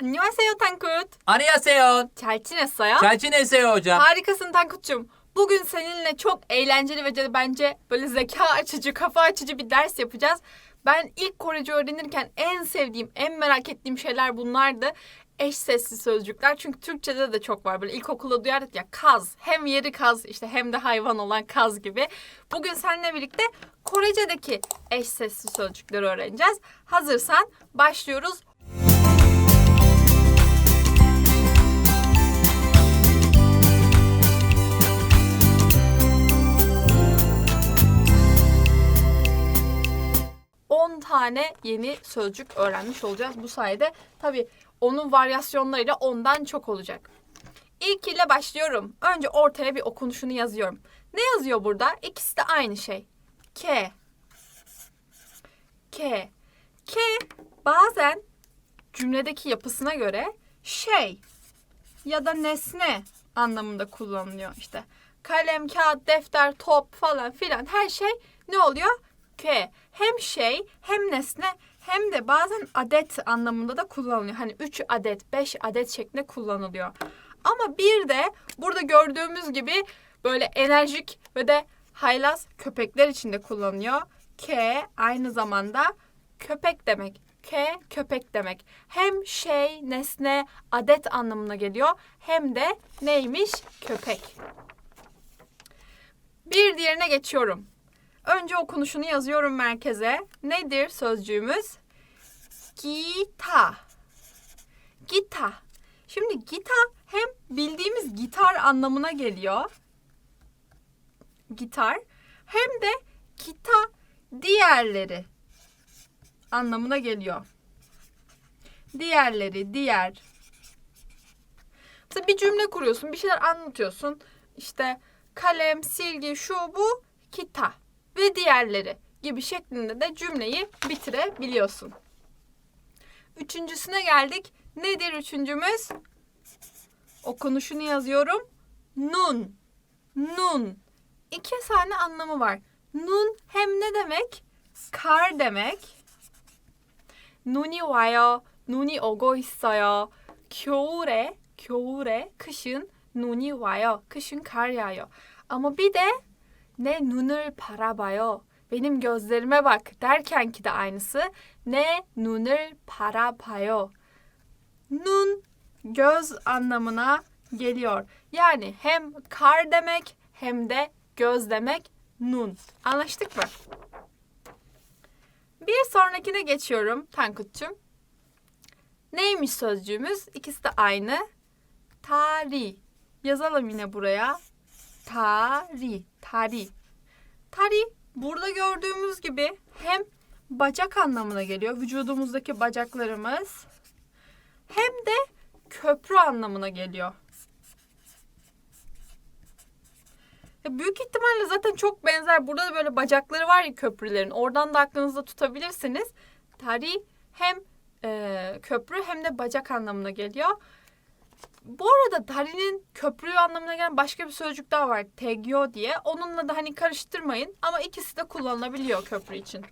안녕하세요 Tankut. Annyeonghaseyo. 잘 지냈어요? 잘 지내세요 hocam. Harikasın Tankut'cum. Bugün seninle çok eğlenceli ve de bence böyle zeka açıcı, kafa açıcı bir ders yapacağız. Ben ilk Korece öğrenirken en sevdiğim, en merak ettiğim şeyler bunlardı. Eş sesli sözcükler. Çünkü Türkçe'de de çok var. Böyle ilkokulda duyardık ya kaz. Hem yeri kaz işte hem de hayvan olan kaz gibi. Bugün seninle birlikte Korece'deki eş sesli sözcükleri öğreneceğiz. Hazırsan başlıyoruz. Tane yeni sözcük öğrenmiş olacağız bu sayede. Tabii onun varyasyonlarıyla ondan çok olacak. İlk ile başlıyorum. Önce ortaya bir okunuşunu yazıyorum. Ne yazıyor burada? İkisi de aynı şey. K. K. K bazen cümledeki yapısına göre şey ya da nesne anlamında kullanılıyor işte. Kalem, kağıt, defter, top falan filan her şey ne oluyor? K. Hem şey hem nesne hem de bazen adet anlamında da kullanılıyor. Hani 3 adet, 5 adet şeklinde kullanılıyor. Ama bir de burada gördüğümüz gibi böyle enerjik ve de haylaz köpekler için de kullanılıyor. K aynı zamanda köpek demek. K köpek demek. Hem şey, nesne, adet anlamına geliyor hem de neymiş? Köpek. Bir diğerine geçiyorum. Önce okunuşunu yazıyorum merkeze. Nedir sözcüğümüz? Gita. Gita. Şimdi gita hem bildiğimiz gitar anlamına geliyor. Gitar. Hem de gita diğerleri anlamına geliyor. Diğerleri, diğer. Mesela bir cümle kuruyorsun, bir şeyler anlatıyorsun. İşte kalem, silgi, şu bu, kita ve diğerleri gibi şeklinde de cümleyi bitirebiliyorsun. Üçüncüsüne geldik. Nedir üçüncümüz? Okunuşunu yazıyorum. Nun. Nun. İki tane anlamı var. Nun hem ne demek? Kar demek. Nuni wayo, nuni ogo hissayo. Kyoure, kyoure, kışın nuni wayo, kışın kar yağıyor. Ama bir de ne 눈을 바라봐요. Benim gözlerime bak derken ki de aynısı. Ne 눈을 바라봐요. Nun göz anlamına geliyor. Yani hem kar demek hem de göz demek nun. Anlaştık mı? Bir sonrakine geçiyorum Tankut'cum. Neymiş sözcüğümüz? İkisi de aynı. Tari. Yazalım yine buraya. Tari. Tari. Tari burada gördüğümüz gibi hem bacak anlamına geliyor. Vücudumuzdaki bacaklarımız. Hem de köprü anlamına geliyor. Ya büyük ihtimalle zaten çok benzer. Burada da böyle bacakları var ya köprülerin. Oradan da aklınızda tutabilirsiniz. Tari hem e, köprü hem de bacak anlamına geliyor. Bu arada tarinin köprü anlamına gelen başka bir sözcük daha var. Tegyo diye. Onunla da hani karıştırmayın. Ama ikisi de kullanılabiliyor köprü için.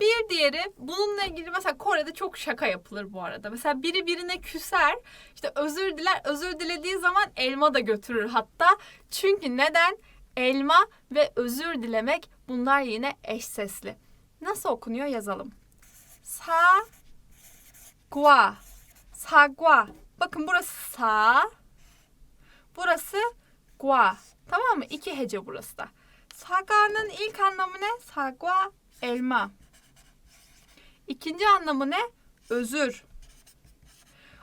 Bir diğeri bununla ilgili mesela Kore'de çok şaka yapılır bu arada. Mesela biri birine küser, işte özür diler, özür dilediği zaman elma da götürür hatta. Çünkü neden? Elma ve özür dilemek bunlar yine eş sesli. Nasıl okunuyor yazalım. Sa gua. Sagua. Bakın burası sa. Burası gua. Tamam mı? İki hece burası da. Saga'nın ilk anlamı ne? Sagua elma. İkinci anlamı ne? Özür.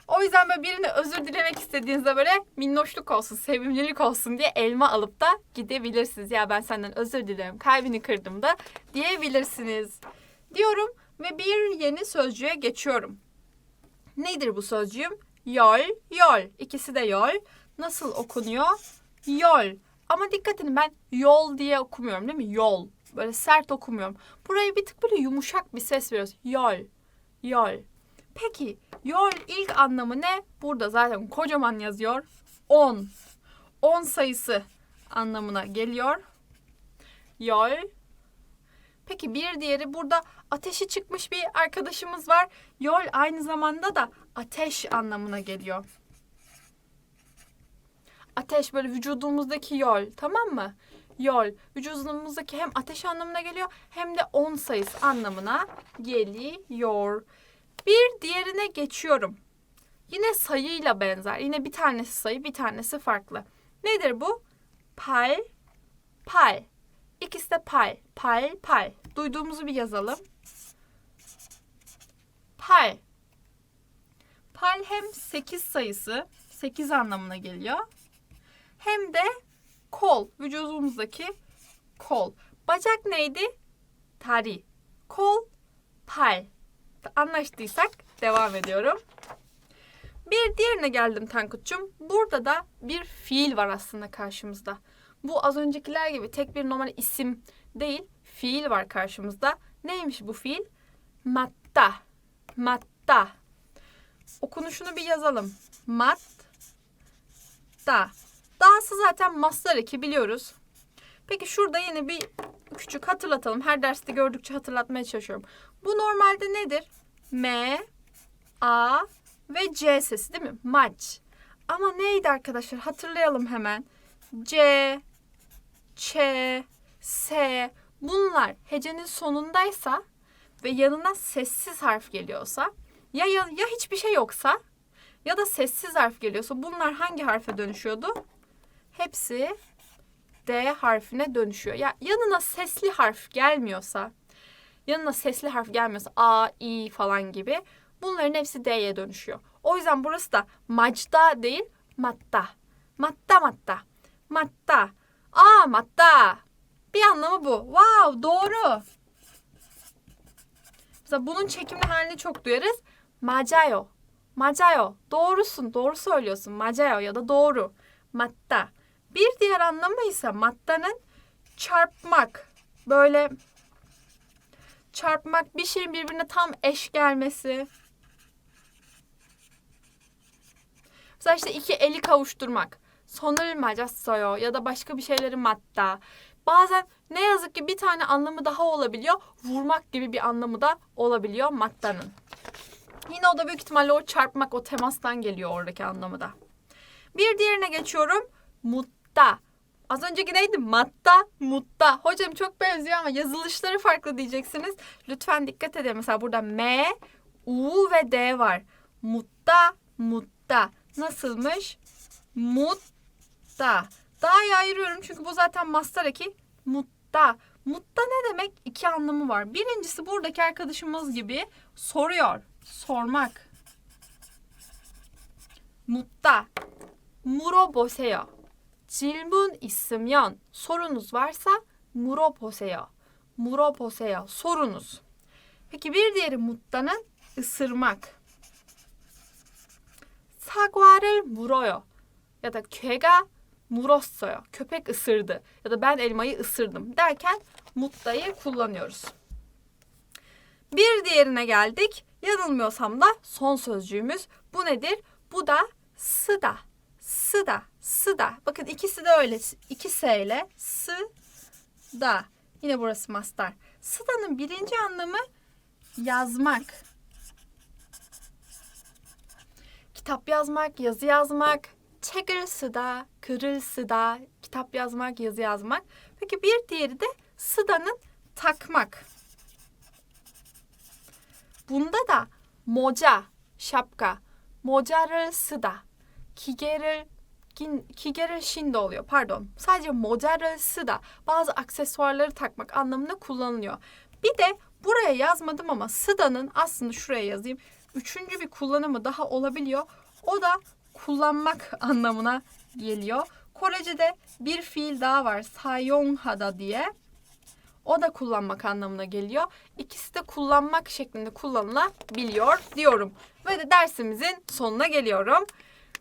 O yüzden böyle birine özür dilemek istediğinizde böyle minnoşluk olsun, sevimlilik olsun diye elma alıp da gidebilirsiniz. Ya ben senden özür dilerim, kalbini kırdım da diyebilirsiniz. Diyorum ve bir yeni sözcüğe geçiyorum. Nedir bu sözcüğüm? Yol, yol. İkisi de yol. Nasıl okunuyor? Yol. Ama dikkat edin ben yol diye okumuyorum değil mi? Yol. Böyle sert okumuyorum. Buraya bir tık böyle yumuşak bir ses veriyoruz. Yol. Yol. Peki yol ilk anlamı ne? Burada zaten kocaman yazıyor. 10. 10 sayısı anlamına geliyor. Yol. Peki bir diğeri burada ateşi çıkmış bir arkadaşımız var. Yol aynı zamanda da ateş anlamına geliyor. Ateş böyle vücudumuzdaki yol tamam mı? Yol vücudumuzdaki hem ateş anlamına geliyor hem de 10 sayısı anlamına geliyor. Bir diğerine geçiyorum. Yine sayıyla benzer. Yine bir tanesi sayı, bir tanesi farklı. Nedir bu? Pal, pal. De pal, pal, pal. Duyduğumuzu bir yazalım. Pal. Pal hem 8 sayısı, 8 anlamına geliyor. Hem de kol, vücudumuzdaki kol. Bacak neydi? Tari. Kol, pal. Anlaştıysak devam ediyorum. Bir diğerine geldim Tankut'cum. Burada da bir fiil var aslında karşımızda. Bu az öncekiler gibi tek bir normal isim değil, fiil var karşımızda. Neymiş bu fiil? Matta. Matta. Okunuşunu bir yazalım. Mat. Da. Da'sı zaten maslar eki biliyoruz. Peki şurada yine bir küçük hatırlatalım. Her derste gördükçe hatırlatmaya çalışıyorum. Bu normalde nedir? M, A ve C sesi değil mi? Maç. Ama neydi arkadaşlar? Hatırlayalım hemen. C, Ç, S bunlar hecenin sonundaysa ve yanına sessiz harf geliyorsa ya, ya, ya hiçbir şey yoksa ya da sessiz harf geliyorsa bunlar hangi harfe dönüşüyordu? Hepsi D harfine dönüşüyor. Ya yanına sesli harf gelmiyorsa, yanına sesli harf gelmiyorsa A, I falan gibi bunların hepsi D'ye dönüşüyor. O yüzden burası da macda değil, matta. Matta matta. Matta. Aa matta. Bir anlamı bu. Wow doğru. Mesela bunun çekimli halini çok duyarız. Macayo. Macayo. Doğrusun. Doğru söylüyorsun. Macayo ya da doğru. Matta. Bir diğer anlamı ise mattanın çarpmak. Böyle çarpmak bir şeyin birbirine tam eş gelmesi. Mesela işte iki eli kavuşturmak. Sonları macassoyo ya da başka bir şeyleri matta. Bazen ne yazık ki bir tane anlamı daha olabiliyor. Vurmak gibi bir anlamı da olabiliyor mattanın. Yine o da büyük ihtimalle o çarpmak, o temastan geliyor oradaki anlamı da. Bir diğerine geçiyorum. Mutta. Az önceki neydi? Matta, mutta. Hocam çok benziyor ama yazılışları farklı diyeceksiniz. Lütfen dikkat edin. Mesela burada M, U ve D var. Mutta, mutta. Nasılmış? Mutta Da'yı ayırıyorum çünkü bu zaten mastar eki. Mutta. Mutta ne demek? İki anlamı var. Birincisi buradaki arkadaşımız gibi soruyor. Sormak. Mutta. 물어보세요. 질문 있으면 sorunuz varsa 물어보세요. 물어보세요. Sorunuz. Peki bir diğeri mutta'nın ısırmak. 사과를 물어요. Ya da 개가 Murosso'ya köpek ısırdı ya da ben elmayı ısırdım derken muttayı kullanıyoruz. Bir diğerine geldik. Yanılmıyorsam da son sözcüğümüz bu nedir? Bu da sıda. Sıda, sıda. Bakın ikisi de öyle. İki S ile sıda. Yine burası mastar. Sıdanın birinci anlamı yazmak. Kitap yazmak, yazı yazmak, 책을 쓰다, 글을 쓰다, kitap yazmak, yazı yazmak. Peki bir diğeri de sıdanın takmak. Bunda da moca, şapka, moca를 쓰다, 기계를 긴, 기계를 신da oluyor. Pardon. Sadece moca를 쓰다. Bazı aksesuarları takmak anlamında kullanılıyor. Bir de buraya yazmadım ama sıdanın aslında şuraya yazayım. Üçüncü bir kullanımı daha olabiliyor. O da kullanmak anlamına geliyor. Korece'de bir fiil daha var. Sayonhada diye. O da kullanmak anlamına geliyor. İkisi de kullanmak şeklinde kullanılabiliyor diyorum. Ve de dersimizin sonuna geliyorum.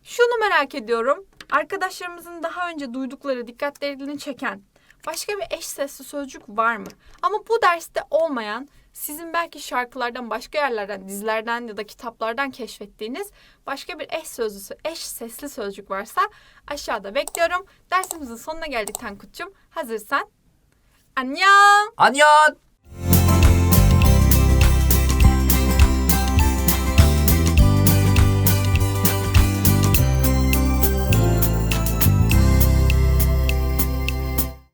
Şunu merak ediyorum. Arkadaşlarımızın daha önce duydukları dikkatlerini çeken başka bir eş sesli sözcük var mı? Ama bu derste olmayan sizin belki şarkılardan, başka yerlerden, dizilerden ya da kitaplardan keşfettiğiniz başka bir eş sözlüsü, eş sesli sözcük varsa aşağıda bekliyorum. Dersimizin sonuna geldik Tankut'cum. Hazırsan. Annyeong! 안녕!